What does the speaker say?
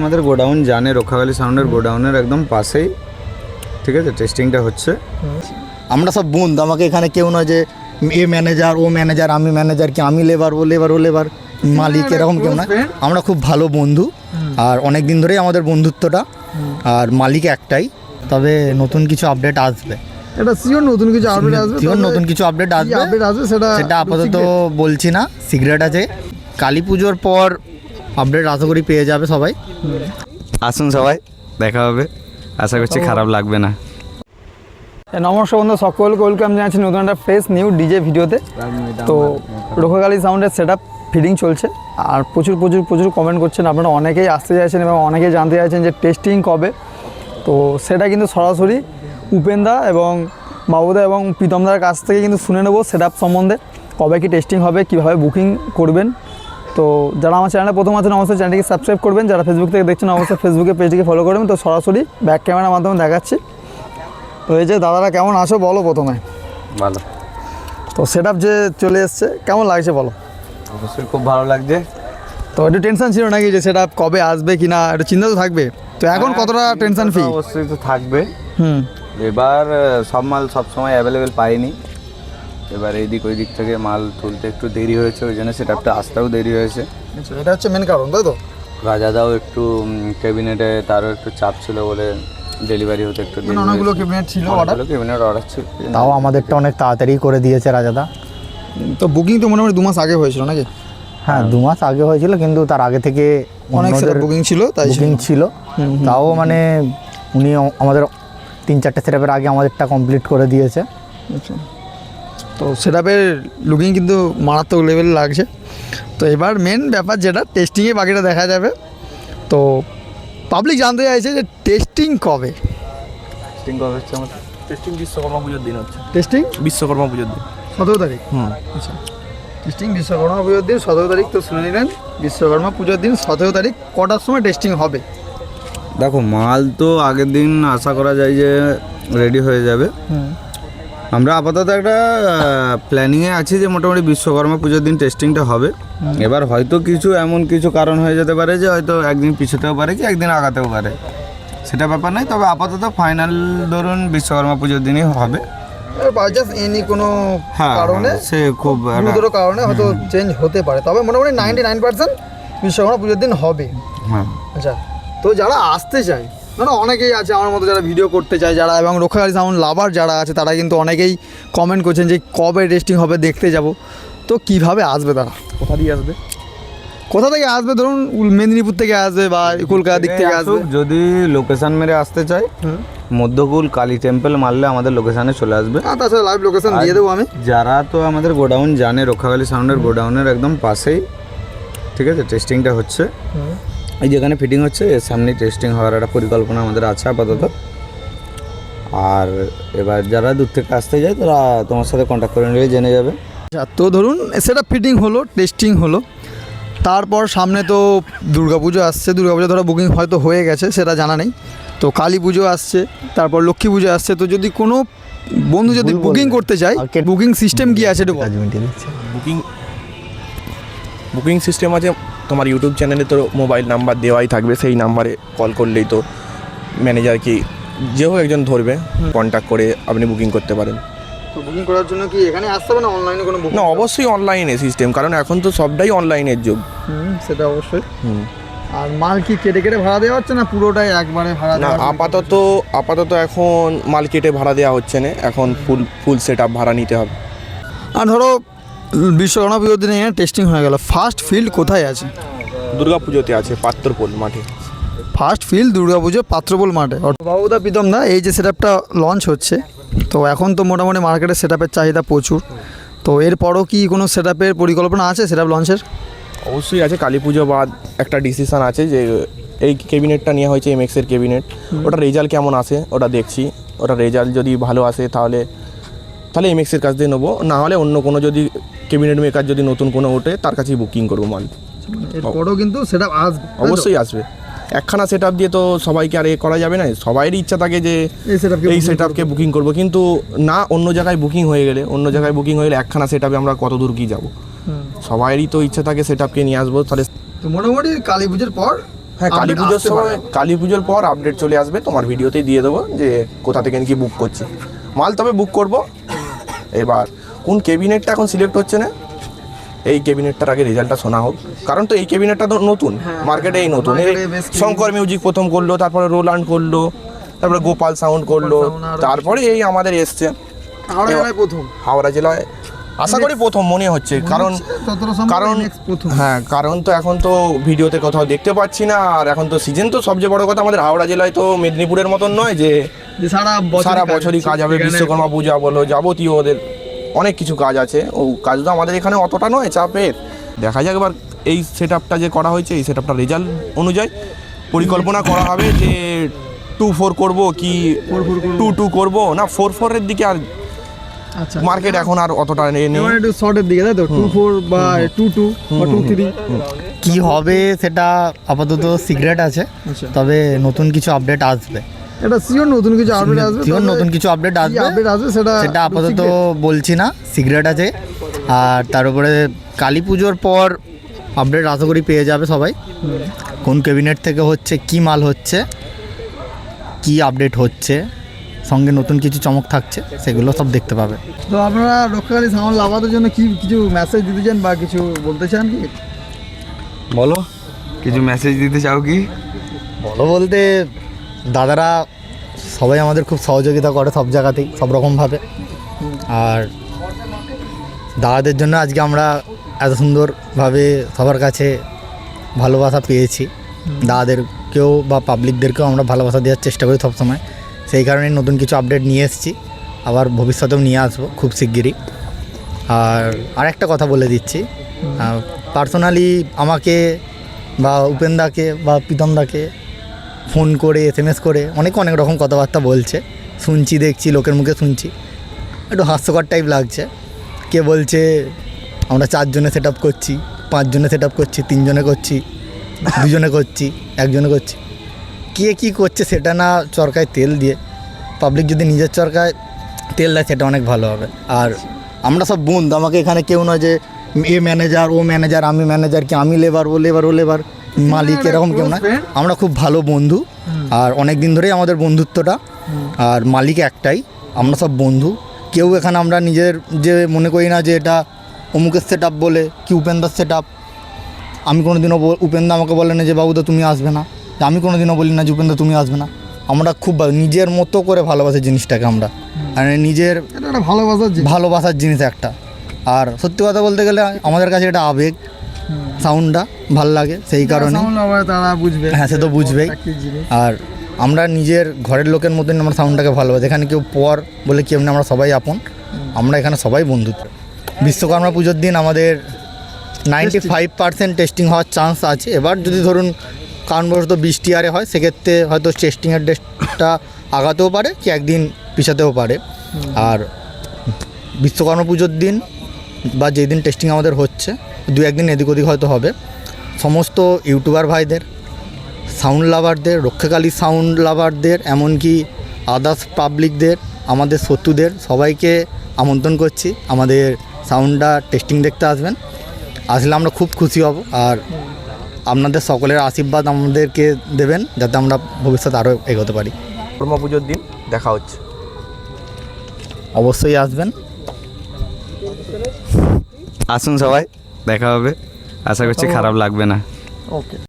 আমাদের গোডাউন জানে রক্ষাকালী সাউন্ডের গোডাউনের একদম পাশেই। ঠিক আছে টেস্টিংটা হচ্ছে। আমরা সব বন্ধু আমাকে এখানে কেউ নয় যে এ ম্যানেজার ও ম্যানেজার আমি ম্যানেজার কি আমি লেবার ও লেবার ও লেবার মালিক এরকম কেউ না আমরা খুব ভালো বন্ধু আর অনেক দিন ধরেই আমাদের বন্ধুত্বটা আর মালিক একটাই। তবে নতুন কিছু আপডেট আসবে। এটা সিওর নতুন কিছু আপডেট আসবে তবে নতুন কিছু আপডেট আসবে আপডেট আসবে সেটা সেটা আপাতত বলছি না। সিগারেট আছে। কালী পুজোর পর আপডেট আশা করি পেয়ে যাবে সবাই। আসুন সবাই দেখা হবে। আশা করছি খারাপ লাগবে না। নমস্কার বন্ধু সকলকে ওয়েলকাম জানাচ্ছি নতুন একটা ফ্রেশ নিউ ডিজে ভিডিওতে। তো রোখাকালী সাউন্ডের সেট আপ ফিডিং চলছে। আর প্রচুর প্রচুর প্রচুর কমেন্ট করছেন। আপনারা অনেকেই আসতে চাইছেন এবং অনেকেই জানতে চাইছেন যে টেস্টিং কবে। তো সেটা কিন্তু সরাসরি উপেন্দা এবং বাবুদা এবং প্রীতমদার কাছ থেকে কিন্তু শুনে নেব সেট আপ সম্বন্ধে। কবে কি টেস্টিং হবে কীভাবে বুকিং করবেন তো যারা আমার চ্যানেলে প্রথম আছেন অবশ্যই চ্যানেলটিকে সাবস্ক্রাইব করবেন। যারা ফেসবুক থেকে দেখছেন অবশ্যই ফেসবুকে পেজটিকে ফলো করবেন তো সরাসরি ব্যাক ক্যামেরার মাধ্যমে দেখাচ্ছি। তো এই যে দাদারা কেমন আসো বলো প্রথমে? ভালো। তো সেট যে চলে এসছে কেমন লাগছে বলো? অবশ্যই খুব ভালো লাগছে। তো একটু টেনশন ছিল নাকি যে সেটা কবে আসবে কি না একটু চিন্তা তো থাকবে। তো এখন কতটা টেনশন ফ্রি অবশ্যই তো থাকবে। হুম। এবার সব মাল সব সময় অ্যাভেলেবেল পাইনি। এবার এই দিক ওই দিক থেকে মাল তুলতে একটু দেরি হয়েছে ওই জন্য সেটআপটা আসতেও দেরি হয়েছে। আচ্ছা এটা হচ্ছে মেন কারণ তাই তো? রাজাদাও একটু ক্যাবিনেটে তারও একটু চাপ ছিল বলে ডেলিভারি হতে একটু দেরি অনেকগুলো ক্যাবিনেট ছিল অর্ডার ক্যাবিনেট অর্ডার ছিল। তাও আমাদেরটা অনেক তাড়াতাড়ি করে দিয়েছে রাজাদা। তো বুকিং তো মোটামুটি দু মাস আগে হয়েছিল নাকি? হ্যাঁ দু মাস আগে হয়েছিল কিন্তু তার আগে থেকে অনেক সেটা বুকিং ছিল তাই বুকিং ছিল। তাও মানে উনি আমাদের তিন চারটে সেটাপের আগে আমাদেরটা কমপ্লিট করে দিয়েছে। আচ্ছা। তো সেটাপের লুকিং কিন্তু মারাত্মক লেভেল লাগছে। তো এবার মেন ব্যাপার যেটা টেস্টিংয়ে বাকিটা দেখা যাবে। তো পাবলিক জানতে চাইছে যে টেস্টিং কবে? টেস্টিং কবে হচ্ছে আমাদের? টেস্টিং বিশ্বকর্মা পুজোর দিন হচ্ছে। টেস্টিং বিশ্বকর্মা পুজোর দিন। সতেরো তারিখ। হুম। আচ্ছা। টেস্টিং বিশ্বকর্মা পুজোর দিন সতেরো তারিখ তো শুনে নিলেন। বিশ্বকর্মা পুজোর দিন সতেরো তারিখ কটার সময় টেস্টিং হবে? দেখো মাল তো আগের দিন আশা করা যায় যে রেডি হয়ে যাবে। আমরা আপাতত একটা প্ল্যানিংয়ে আছি যে মোটামুটি বিশ্বকর্মা পুজোর দিন টেস্টিংটা হবে। এবার হয়তো কিছু এমন কিছু কারণ হয়ে যেতে পারে যে হয়তো একদিন পিছুতেও পারে কি একদিন আগাতেও পারে। সেটা ব্যাপার নয় তবে আপাতত ফাইনাল ধরুন বিশ্বকর্মা পুজোর দিনই হবে। চান্স এনি কোনো হ্যাঁ কারণে? সে খুব গুরুতর কারণে হয়তো চেঞ্জ হতে পারে। তবে মোটামুটি নাইনটি নাইন পার্সেন্ট বিশ্বকর্মা পুজোর দিন হবে। হ্যাঁ। আচ্ছা তো যারা আসতে চায় না অনেকেই আছে আমার মতো যারা ভিডিও করতে চায় যারা এবং রক্ষাকারী সাউন্ড লাভার যারা আছে তারা কিন্তু অনেকেই কমেন্ট করছেন যে কবে টেস্টিং হবে দেখতে যাব। তো কীভাবে আসবে তারা? কোথা দিয়ে আসবে? কোথা থেকে আসবে? ধরুন উল- মেদিনীপুর থেকে আসবে বা কলকাতা দিক থেকে আসবে। যদি লোকেশন মেরে আসতে চায় মধ্যকুল কালী টেম্পল মারলে আমাদের লোকেশানে চলে আসবে। তাছাড়া লাইভ লোকেশন দিয়ে দেবো আমি। যারা তো আমাদের গোডাউন জানে রক্ষাকালী সাউন্ডের গোডাউনের একদম পাশেই ঠিক আছে টেস্টিংটা হচ্ছে। এই যেখানে ফিটিং হচ্ছে এর সামনেই টেস্টিং হওয়ার একটা পরিকল্পনা আমাদের আছে আপাতত। আর এবার যারা দূর থেকে আসতে যায় তারা তোমার সাথে কন্ট্যাক্ট করে নিলে জেনে যাবে। আচ্ছা তো ধরুন সেটা ফিটিং হলো টেস্টিং হলো। তারপর সামনে তো দুর্গাপুজো আসছে দুর্গাপুজো ধরো বুকিং হয়তো হয়ে গেছে সেটা জানা নেই। তো কালী পুজো আসছে তারপর লক্ষ্মী পুজো আসছে। তো যদি কোনো বন্ধু যদি বুকিং করতে চায় বুকিং সিস্টেম কি আছে বুকিং বুকিং সিস্টেম আছে তোমার ইউটিউব চ্যানেলে তো মোবাইল নাম্বার দেওয়াই থাকবে সেই নাম্বারে কল করলেই তো ম্যানেজার কি যে হোক একজন ধরবে কন্ট্যাক্ট করে আপনি বুকিং করতে পারেন। তো বুকিং করার জন্য কি এখানে আসতে হবে না অনলাইনে কোনো বুকিং না অবশ্যই অনলাইনে সিস্টেম কারণ এখন তো সবটাই অনলাইনের যুগ। সেটা অবশ্যই। হুম। আর মাল কি কেটে কেটে ভাড়া দেওয়া হচ্ছে না পুরোটাই একবারে ভাড়া না আপাতত আপাতত এখন মার্কেটে ভাড়া দেওয়া হচ্ছে না এখন ফুল ফুল সেট ভাড়া নিতে হবে। আর ধরো বিশ্বকর্মা পুজোর দিনে টেস্টিং হয়ে গেল। ফার্স্ট ফিল্ড কোথায় আছে? দুর্গা পুজোতে আছে পাত্রপোল মাঠে। ফার্স্ট ফিল্ড দুর্গাপুজো পাত্রপোল মাঠে। বাবুদা প্রীতম দা এই যে সেটআপটা লঞ্চ হচ্ছে তো এখন তো মোটামুটি মার্কেটে সেটআপের চাহিদা প্রচুর। তো এরপরও কি কোনো সেটআপের পরিকল্পনা আছে সেটআপ লঞ্চের অবশ্যই আছে কালী পুজো বাদ একটা ডিসিশান আছে যে এই ক্যাবিনেটটা নেওয়া হয়েছে এমএক্সের ক্যাবিনেট ওটা রেজাল্ট কেমন আসে ওটা দেখছি। ওটা রেজাল্ট যদি ভালো আসে তাহলে তাহলে এমএক্সের কাছ দিয়ে নেব। না হলে অন্য কোনো যদি ক্যাবিনেট মেকার যদি নতুন কোনো ওঠে তার কাছেই বুকিং করব মাল। এরপরও কিন্তু সেটআপ আসবে অবশ্যই আসবে। একখানা সেট দিয়ে তো সবাইকে আর এ করা যাবে না। সবাইয়েরই ইচ্ছা থাকে যে এই সেট আপকে বুকিং করব। কিন্তু না অন্য জায়গায় বুকিং হয়ে গেলে অন্য জায়গায় বুকিং হয়ে গেলে একখানা সেট আমরা কত দূর কি যাব? সবাইয়েরই তো ইচ্ছা থাকে সেট আপকে নিয়ে আসব। তাহলে মোটামুটি কালী পুজোর পর হ্যাঁ কালী পুজোর সময় কালী পুজোর পর আপডেট চলে আসবে। তোমার ভিডিওতেই দিয়ে দেবো যে কোথা থেকে কি বুক করছি। মাল তবে বুক করব। এবার কোন কেবিনেটটা এখন সিলেক্ট হচ্ছে না? এই কেবিনেটটার আগে রেজাল্টটা শোনা হোক। কারণ তো এই কেবিনেটটা তো নতুন মার্কেটে এই নতুন। শঙ্কর মিউজিক প্রথম করল তারপরে রোলান্ড করল তারপরে গোপাল সাউন্ড করল তারপরে এই আমাদের এসছে। হাওড়া জেলায় প্রথম। হাওড়া জেলায় আশা করি প্রথম মনে হচ্ছে। কারণ কারণ হ্যাঁ কারণ তো এখন তো ভিডিওতে কোথাও দেখতে পাচ্ছি না আর এখন তো সিজন তো সবচেয়ে বড় কথা আমাদের হাওড়া জেলায় তো মেদিনীপুরের মতন নয় যে সারা সারা বছরই কাজ হবে বিশ্বকর্মা পূজা বলো যাবতীয় ওদের অনেক কিছু কাজ আছে। ও কাজ তো আমাদের এখানে অতটা নয় চাপের। দেখা যাক এবার এই সেট আপটা যে করা হয়েছে এই সেট আপটা রেজাল্ট অনুযায়ী পরিকল্পনা করা হবে যে টু ফোর করব কি টু টু করব। না ফোর ফোরের দিকে আর আচ্ছা। মার্কেট এখন আর অতটা নেই। একটু শর্টের দিকে তাই তো? টু ফোর বা টু টু বা টু থ্রি কি হবে সেটা আপাতত সিক্রেট আছে আচ্ছা। তবে নতুন কিছু আপডেট আসবে। এটা সিওর নতুন কিছু আপডেট আসবে তবে নতুন কিছু আপডেট আসবে? আপডেট আসবে সেটা সেটা আপাতত বলছি না সিক্রেট আছে। আর তার উপরে কালী পুজোর পর আপডেট আশা করি পেয়ে যাবে সবাই। কোন ক্যাবিনেট থেকে হচ্ছে কি মাল হচ্ছে কি আপডেট হচ্ছে সঙ্গে নতুন কিছু চমক থাকছে সেগুলো সব দেখতে পাবে। তো আপনারা রক্ষাকালী সামান লাভাদের জন্য কি কিছু মেসেজ দিতে চান বা কিছু বলতে চান কি? বলো কিছু মেসেজ দিতে চাও কি? বলো বলতে দাদারা সবাই আমাদের খুব সহযোগিতা করে সব জায়গাতেই সব রকমভাবে। আর দাদাদের জন্য আজকে আমরা এত সুন্দরভাবে সবার কাছে ভালোবাসা পেয়েছি। দাদাদেরকেও বা পাবলিকদেরকেও আমরা ভালোবাসা দেওয়ার চেষ্টা করি সবসময়। সেই কারণে নতুন কিছু আপডেট নিয়ে এসেছি। আবার ভবিষ্যতেও নিয়ে আসব খুব শিগগিরই। আর আরেকটা কথা বলে দিচ্ছি। পার্সোনালি আমাকে বা উপেন্দাকে বা প্রীতমদাকে ফোন করে এস এম এস করে, অনেক অনেক রকম কথাবার্তা বলছে। শুনছি, দেখছি, লোকের মুখে শুনছি। একটু হাস্যকর টাইপ লাগছে। কে বলছে, আমরা চারজনে সেট আপ করছি, পাঁচজনে সেট আপ করছি, তিনজনে করছি, দুজনে করছি, একজনে করছি। কে কী করছে সেটা না চরকায় তেল দিয়ে পাবলিক যদি নিজের চরকায় তেল দেয়, সেটা অনেক ভালো হবে। আর আমরা সব বন্ধু, আমাকে এখানে কেউ নয় যে, এ ম্যানেজার ও ম্যানেজার আমি ম্যানেজার কি আমি লেবার ও লেবার ও লেবার মালিক এরকম কেউ না। আমরা খুব ভালো বন্ধু। আর অনেক দিন ধরেই আমাদের বন্ধুত্বটা। আর মালিক একটাই। আমরা সব বন্ধু। কেউ এখানে আমরা নিজের যে মনে করি না যে এটা অমুকের সেট আপ বলে কি উপেন্দার সেট আপ আমি কোনো দিনও উপেন্দা আমাকে বলে না যে বাবুদা তুমি আসবে না। আমি কোনো দিনও বলি না যে উপেন্দা তুমি আসবে না। আমরা খুব নিজের মতো করে ভালোবাসি জিনিসটাকে আমরা। মানে নিজের ভালোবাসার ভালোবাসার জিনিস একটা। আর সত্যি কথা বলতে গেলে আমাদের কাছে এটা আবেগ। সাউন্ডটা ভালো লাগে সেই কারণে। তারা বুঝবে। হ্যাঁ সে তো বুঝবেই। আর আমরা নিজের ঘরের লোকের মতন আমরা সাউন্ডটাকে ভালোবাসি। এখানে কেউ পর বলে কেউ নেই আমরা সবাই আপন? আমরা এখানে সবাই বন্ধুত্ব। বিশ্বকর্মা পুজোর দিন আমাদের নাইনটি ফাইভ পার্সেন্ট টেস্টিং হওয়ার চান্স আছে। এবার যদি ধরুন কারণবশত বৃষ্টি আরে হয় সেক্ষেত্রে হয়তো টেস্টিংয়ের ডেটটা আগাতেও পারে কি একদিন পিছাতেও পারে। আর বিশ্বকর্মা পুজোর দিন বা যেদিন টেস্টিং আমাদের হচ্ছে দু একদিন এদিক ওদিক হয়তো হবে। সমস্ত ইউটিউবার ভাইদের সাউন্ড লাভারদের রক্ষাকালী সাউন্ড লাভারদের এমনকি আদার্স পাবলিকদের আমাদের শত্রুদের সবাইকে আমন্ত্রণ করছি। আমাদের সাউন্ডটা টেস্টিং দেখতে আসবেন। আসলে আমরা খুব খুশি হব আর আপনাদের সকলের আশীর্বাদ আমাদেরকে দেবেন যাতে আমরা ভবিষ্যতে আরও এগোতে পারি। কর্মা পুজোর দিন দেখা হচ্ছে। অবশ্যই আসবেন। আসুন সবাই। দেখা হবে। আশা করছি খারাপ লাগবে না। ওকে